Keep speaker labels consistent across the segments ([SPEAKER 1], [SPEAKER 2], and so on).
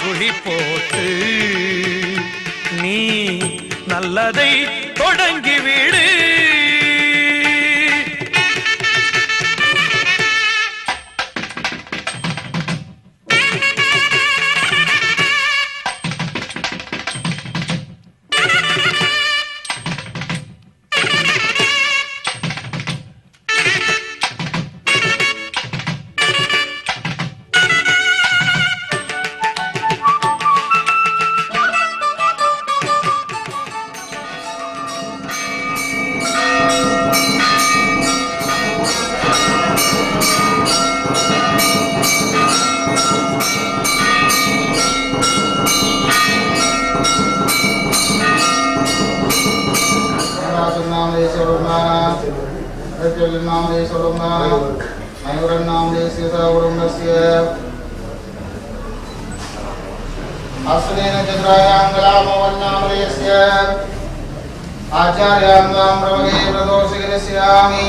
[SPEAKER 1] சுழி போட்டு நீ நல்லதை தொடங்கிவிடு
[SPEAKER 2] நாமதே சொல்லுங்கண்ணா வெற்றில் நாமதே சொல்லுங்கண்ணா அனைவரன் நாமதே சீதா குடும்பசிய அஸ்வதேன சந்திராயாங்கலாபவன்னாமதேசிய ஆச்சாரியாங்காம் பிரமகே பிரதோஷகிரசியாமி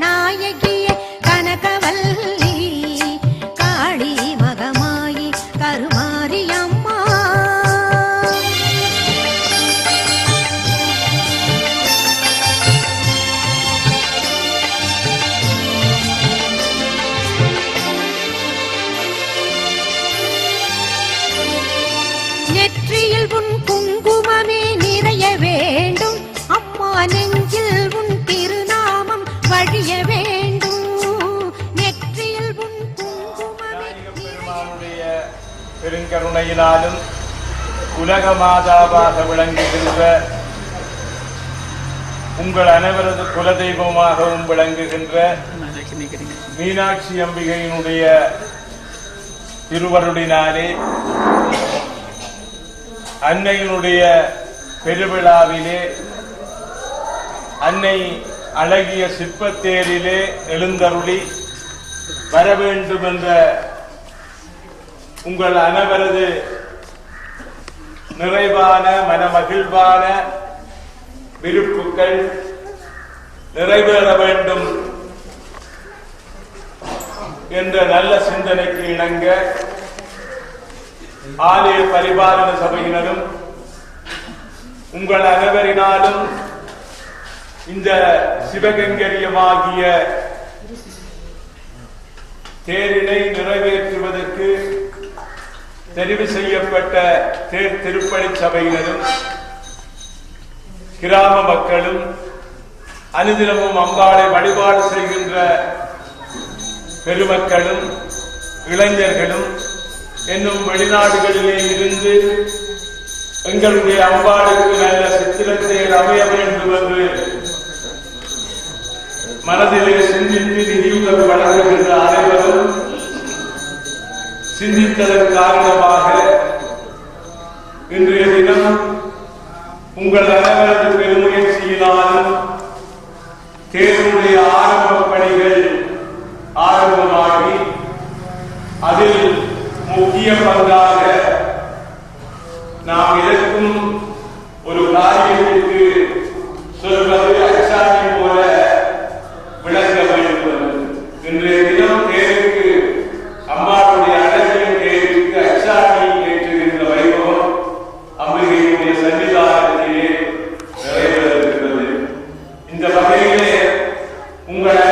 [SPEAKER 2] நாயகிய கனகவல்லி காளி மகமாயி கருமாரி அம்மா நெற்றியில் உன் குங்குமமே நிறைய வேண்டும். அம்மா நெஞ்சில்
[SPEAKER 3] கருணையினாலும் உலக மாதாவாக விளங்குகின்ற உங்கள் அனைவரது குலதெய்வமாகவும் விளங்குகின்ற மீனாட்சி அம்பிகையினுடைய திருவருளினாலே அன்னையினுடைய பெருவிழாவிலே அன்னை அழகிய சிற்பத்தேரிலே எழுந்தருளி வர வேண்டும் என்ற உங்கள் அனைவரது நிறைவான மனமகிழ்வான விருப்புகள் நிறைவேற வேண்டும் என்ற நல்ல சிந்தனைக்கு இணங்க ஆலய பரிபாலன சபையினரும் உங்கள் அனைவரினாலும் இந்த சிவகங்கரியமாகிய தேரினை நிறைவேற்றுவதற்கு தெரிவு செய்யப்பட்ட தேர் திருப்பணி சபையினரும் கிராம மக்களும் அனுதினமும் அம்பாளை வழிபாடு செய்கின்ற பெருமக்களும் இளைஞர்களும் என்னும் வெளிநாடுகளிலே இருந்து எங்களுடைய அம்பாளுக்கு நல்ல சித்திரத்தை அமைய வேண்டும் என்று மனதிலே சிந்தித்து நிதியுதவி வழங்குகின்ற அனைவரும் சிந்தித்ததன் காரணமாக இன்றைய தினம் உங்கள் அனைவரது பெருமுயற்சியினாலும் தேர்வுடைய ஆரம்ப பணிகள் ஆரம்பமாகி அதில் முக்கிய பங்காக 公开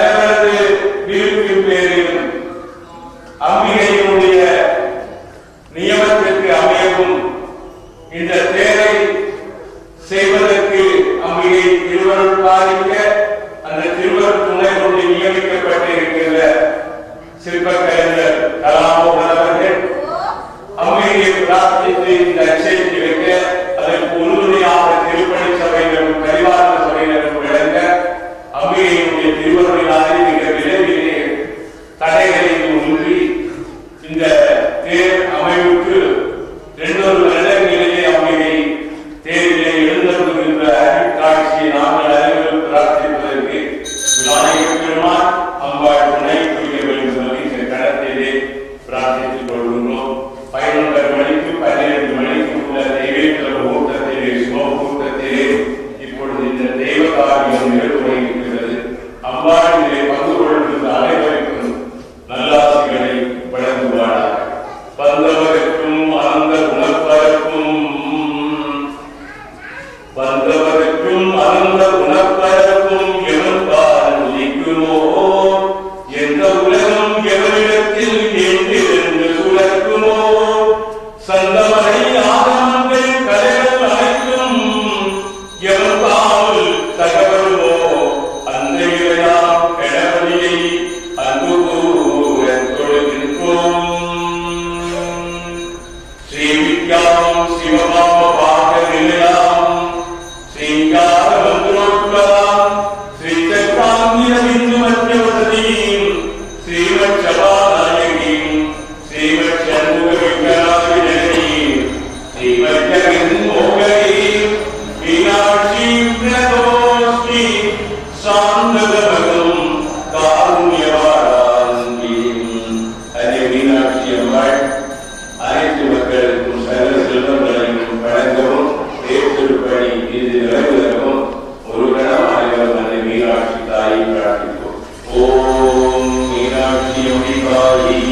[SPEAKER 3] togli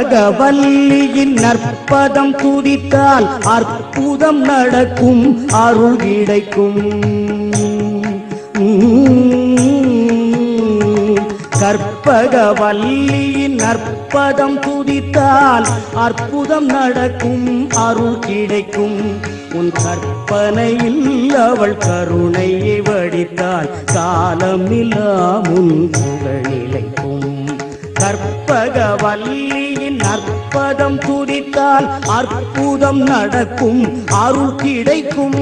[SPEAKER 4] உலகவல்லியின் நற்பதம் துதித்தால் அற்புதம் நடக்கும் அருள் கிடைக்கும். கற்பகவல்லியின் நற்பதம் துதித்தால் அற்புதம் நடக்கும் அருள் கிடைக்கும். உன் கற்பனையில் அவள் கருணையை வடித்தால் காலம் இல்லா முன் புகழிலைக்கும் கற்பக வல்லியின் அற்பதம் துதித்தால் அற்புதம் நடக்கும் அருள் கிடைக்கும்.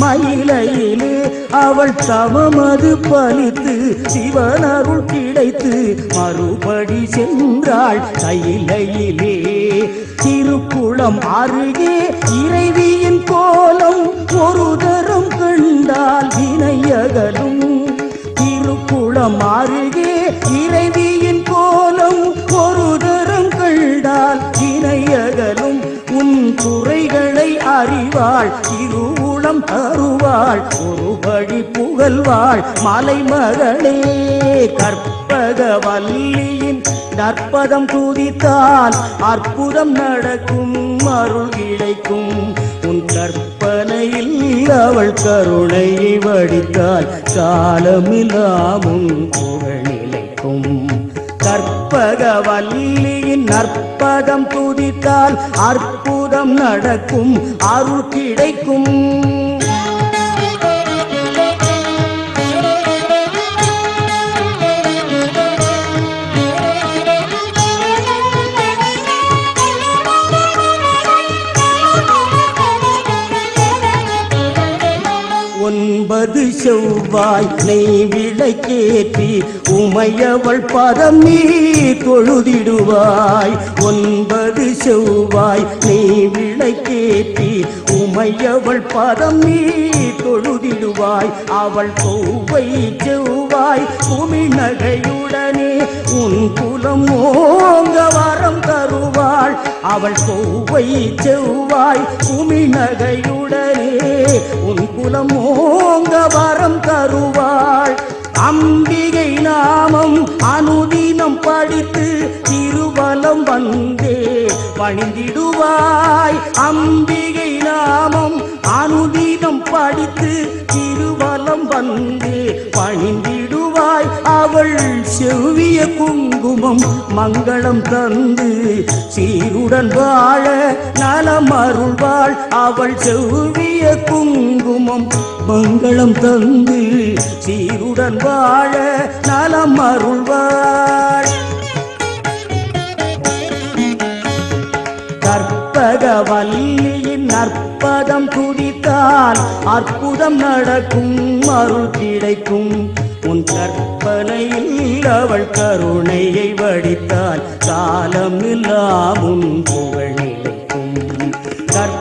[SPEAKER 4] மயிலையிலே அவள் தவமது பலித்து சிவனருள் கிடைத்து மறுபடி சென்றாள் கையிலையிலே. திருக்குளம் அருகே இறைவியின் கோலம் ஒரு தரம் கண்டால் இணையகலும் திருக்குளம் அருகே இறைவியின் கோலம் ஒரு தரம் கண்டால் இணையகலும் உன் குறைகளை அறிவாள் திரு தருவாள். ஒருபடி புகழ்வாள். மலைமகளே கற்பகவல்லியின் நற்பதம் துதித்தால் அற்புதம் நடக்கும் அருள் கிடைக்கும். உன் கற்பனையில் அவள் கருணை வடித்தால் காலமில்லாமும் உன் புகழ் நிலைக்கும். கற்பகவல்லியின் நற்பதம் துதித்தால் அற்புதம் நடக்கும் அருள் கிடைக்கும். செவ்வாய் நெய் விளக்கேற்றி உமையவள் பதம் நீ தொழுதிடுவாய். ஒன்பது செவ்வாய் நெய் விளக்கேற்றி உமையவள் பதம் நீ தொழுதிடுவாய். அவள் கோவை செவ்வாய் குமி நகையுடனே உன் குலம் ஓங்க வரம் தருவாள். அவள் கோவை செவ்வாய் குமி நகையுடனே உன் குலம் ஓங்க வரம் தரு தருவாள். அம்பிகை நாமம் அனுதினம் படித்து திருவலம் வந்தே பணிந்திடுவாய் அம்பிகை நாமம் அனுதினம் படித்து திருவலம் வந்தே பணிந்திடுவாய் அவள் செவ்விய குங்குமம் மங்களம் தந்து சீருடன் வாழ நலம் அருள்வாள் அவள் செவ்விய குங்குமம் மங்களம் தந்து சீருடன் வாழ நலம் அருள்வாள் கற்பகவல்லியின் நற்பதம் துதித்தால் அற்புதம் நடக்கும் அருள் கிடைக்கும். உன் கற்பனையில் அவள் கருணையை வடித்தால் காலம் எல்லாம் உன் புகழ்.